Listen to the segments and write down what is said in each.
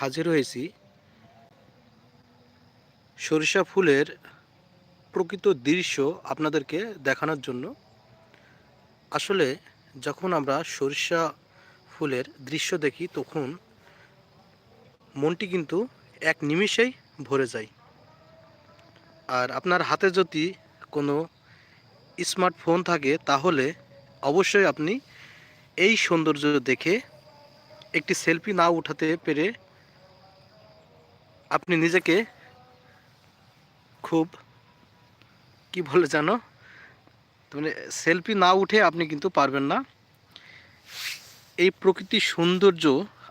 হাজির হয়েছি। সরিষা ফুলের প্রকৃত দৃশ্য আপনাদেরকে দেখানোর জন্য। আসলে যখন আমরা সরিষা ফুলের দৃশ্য দেখি, তখন মনটি কিন্তু এক নিমিষেই ভরে যায়। আর আপনার হাতে যদি কোনো স্মার্টফোন থাকে, তাহলে অবশ্যই আপনি এই সৌন্দর্য দেখে একটি সেলফি না উঠাতে পেরে আপনি নিজেকে খুব, কি বলে জানো? মানে সেলফি না উঠে আপনি কিন্তু পারবেন না। এই প্রকৃতির সৌন্দর্য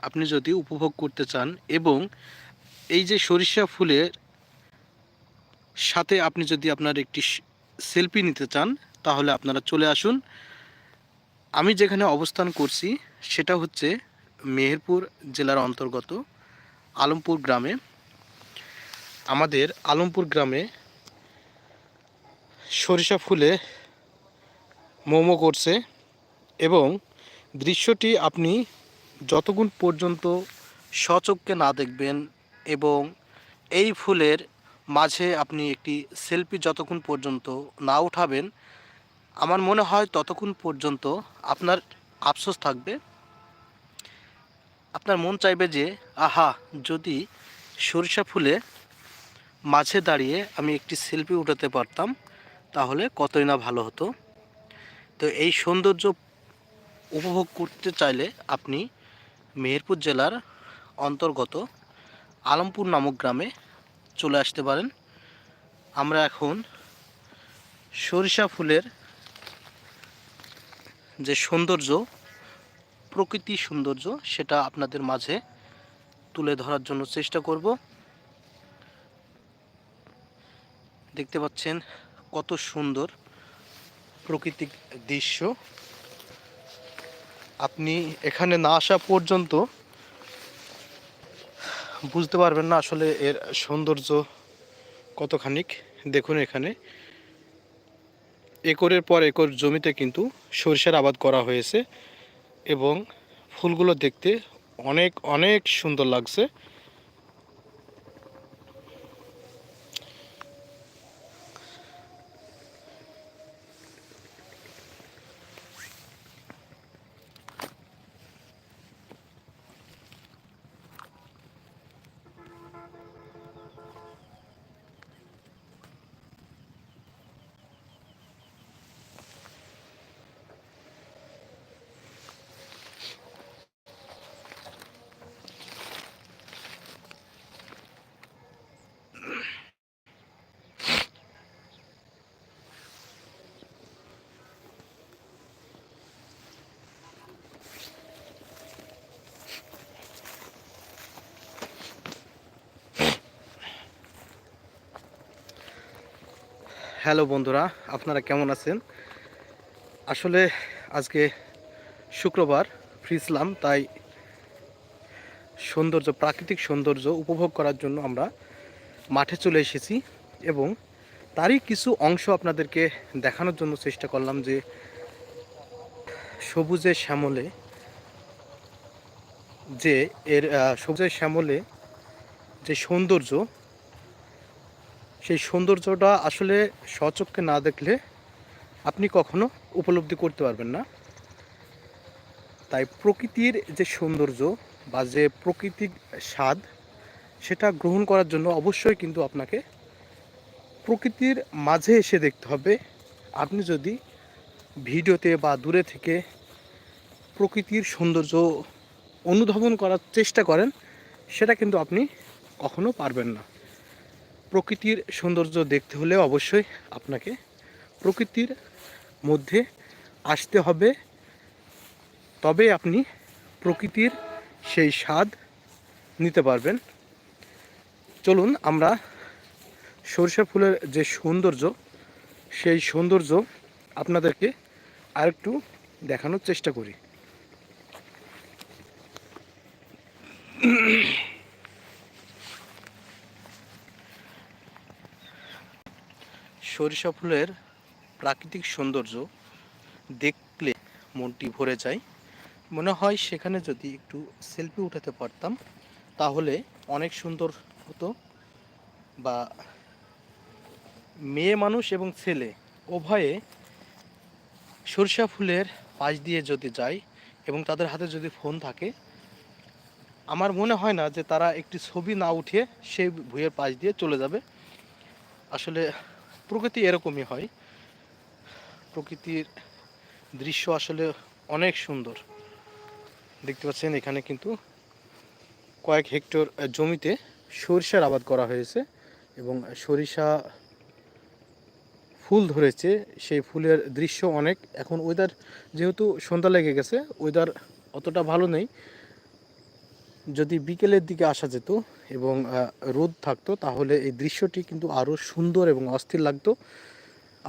আপনি যদি উপভোগ করতে চান এবং এই যে সরিষা ফুলের সাথে আপনি যদি আপনার একটি সেলফি নিতে চান, তাহলে আপনারা চলে আসুন। আমি যেখানে অবস্থান করছি, সেটা হচ্ছে মেহেরপুর জেলার অন্তর্গত আলমপুর গ্রামে। আমাদের আলমপুর গ্রামে সরিষা ফুলে মোমো করছে এবং দৃশ্যটি আপনি যতক্ষণ পর্যন্ত সচক্ষে না দেখবেন এবং এই ফুলের মাঝে আপনি একটি সেলফি যতক্ষণ পর্যন্ত না উঠাবেন, আমার মনে হয় ততক্ষণ পর্যন্ত আপনার আফসোস থাকবে। আপনার মন চাইবে যে, আহা, যদি সরিষা ফুলে মাঝে দাঁড়িয়ে আমি একটি সেলফি উঠাতে পারতাম, তাহলে কতই না ভালো হতো। তো এই সৌন্দর্য উপভোগ করতে চাইলে আপনি মেহেরপুর জেলার অন্তর্গত আলমপুর নামক গ্রামে চলে আসতে পারেন। আমরা এখন সরিষা ফুলের যে সৌন্দর্য, প্রকৃতি সৌন্দর্য, সেটা আপনাদের মাঝে তুলে ধরার জন্য চেষ্টা করব। দেখতে পাচ্ছেন কত সুন্দর প্রাকৃতিক দৃশ্য। আপনি এখানে না আসা পর্যন্ত বুঝতে পারবেন না আসলে এর সৌন্দর্য কতখানিক। দেখুন এখানে একরের পর একর জমিতে কিন্তু সরিষার আবাদ করা হয়েছে এবং ফুলগুলো দেখতে অনেক অনেক সুন্দর লাগছে। হ্যালো বন্ধুরা, আপনারা কেমন আছেন? আসলে আজকে শুক্রবার ফ্রিসলাম তাই সৌন্দর্য, প্রাকৃতিক সৌন্দর্য উপভোগ করার জন্য আমরা মাঠে চলে এসেছি এবং তারই কিছু অংশ আপনাদেরকে দেখানোর জন্য চেষ্টা করলাম যে সবুজে শ্যামলে যে এর সবুজের শ্যামলে যে সৌন্দর্য সেই সৌন্দর্যটা আসলে স্বচক্ষে না দেখলে আপনি কখনো উপলব্ধি করতে পারবেন না। তাই প্রকৃতির যে সৌন্দর্য বা যে প্রকৃতিক স্বাদ, সেটা গ্রহণ করার জন্য অবশ্যই কিন্তু আপনাকে প্রকৃতির মাঝে এসে দেখতে হবে। আপনি যদি ভিডিওতে বা দূরে থেকে প্রকৃতির সৌন্দর্য অনুধাবন করার চেষ্টা করেন, সেটা কিন্তু আপনি কখনো পারবেন না। প্রকৃতির সৌন্দর্য দেখতে হলে অবশ্যই আপনাকে প্রকৃতির মধ্যে আসতে হবে। তবে আপনি প্রকৃতির সেই স্বাদ নিতে পারবেন। চলুন আমরা সরিষা ফুলের যে সৌন্দর্য, সেই সৌন্দর্য আপনাদেরকে আরেকটু দেখানোর চেষ্টা করি। সরিষা ফুলের প্রাকৃতিক সৌন্দর্য দেখলে মনটি ভরে যায়। মনে হয় সেখানে যদি একটু সেলফি উঠাতে পারতাম, তাহলে অনেক সুন্দর হতো বা মেয়ে মানুষ এবং ছেলে উভয়ে সরিষা ফুলের পাশ দিয়ে যদি যায় এবং তাদের হাতে যদি ফোন থাকে, আমার মনে হয় না যে তারা একটি ছবি না উঠিয়ে সেই ভুঁয়ের পাশ দিয়ে চলে যাবে। আসলে প্রকৃতি এরকমই হয়। প্রকৃতির দৃশ্য আসলে অনেক সুন্দর। দেখতে পাচ্ছেন এখানে কিন্তু কয়েক হেক্টর জমিতে সরিষার আবাদ করা হয়েছে এবং সরিষা ফুল ধরেছে। সেই ফুলের দৃশ্য অনেক। এখন ওয়েদার যেহেতু সন্ধ্যা লেগে গেছে ওয়েদার অতটা ভালো নেই। যদি বিকেলের দিকে আসা যেত এবং রোদ থাকতো, তাহলে এই দৃশ্যটি কিন্তু আরও সুন্দর এবং অস্থির লাগতো।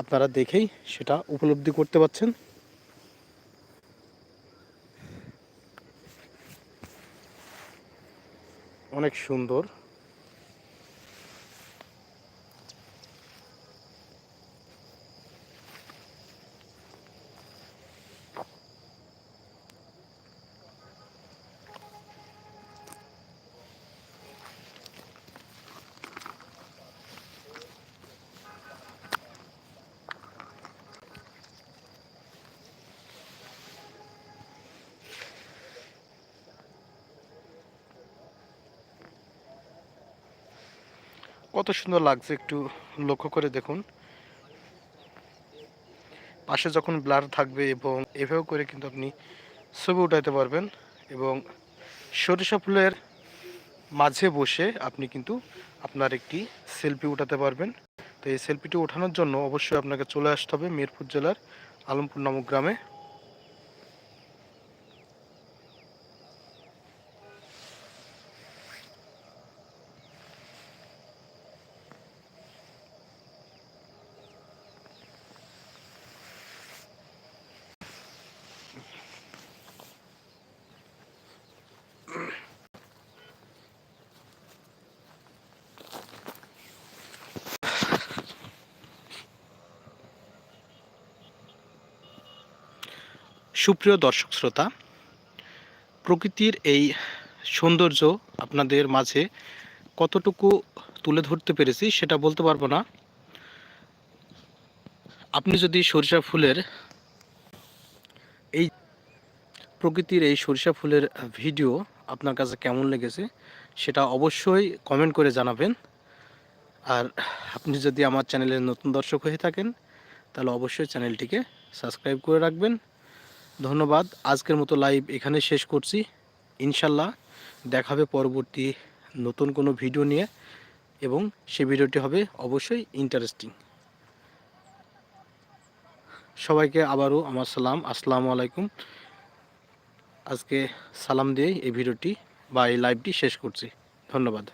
আপনারা দেখেই সেটা উপলব্ধি করতে পারছেন। অনেক সুন্দর। কত সুন্দর লাগছে একটু লক্ষ্য করে দেখুন। পাশে যখন ব্লার থাকবে এবং এভাবে করে কিন্তু আপনি ছবি উঠাইতে পারবেন এবং সরিষা ফুলের মাঝে বসে আপনি কিন্তু আপনার একটি সেলফি উঠাতে পারবেন। তো এই সেলফিটি ওঠানোর জন্য অবশ্যই আপনাকে চলে আসতে হবে মিরপুর জেলার আলমপুর নামক গ্রামে। সুপ্রিয় দর্শক শ্রোতা, প্রকৃতির এই সৌন্দর্য আপনাদের মাঝে কতটুকু তুলে ধরতে পেরেছি সেটা বলতে পারব না। আপনি যদি সরিষা ফুলের এই প্রকৃতির এই সরিষা ফুলের ভিডিও আপনার কাছে কেমন লেগেছে সেটা অবশ্যই কমেন্ট করে জানাবেন। আর আপনি যদি আমার চ্যানেলের নতুন দর্শক হয়ে থাকেন, তাহলে অবশ্যই চ্যানেলটিকে সাবস্ক্রাইব করে রাখবেন। ধন্যবাদ। আজকের মতো লাইভ এখানে শেষ করছি। ইনশাল্লাহ দেখাবে পরবর্তী নতুন কোনো ভিডিও নিয়ে এবং সে ভিডিওটি হবে অবশ্যই ইন্টারেস্টিং সবাইকে আবারও আমার সালাম। আসসালামু আলাইকুম। আজকে সালাম দিয়ে এই ভিডিওটি বা এই লাইভটি শেষ করছি। ধন্যবাদ।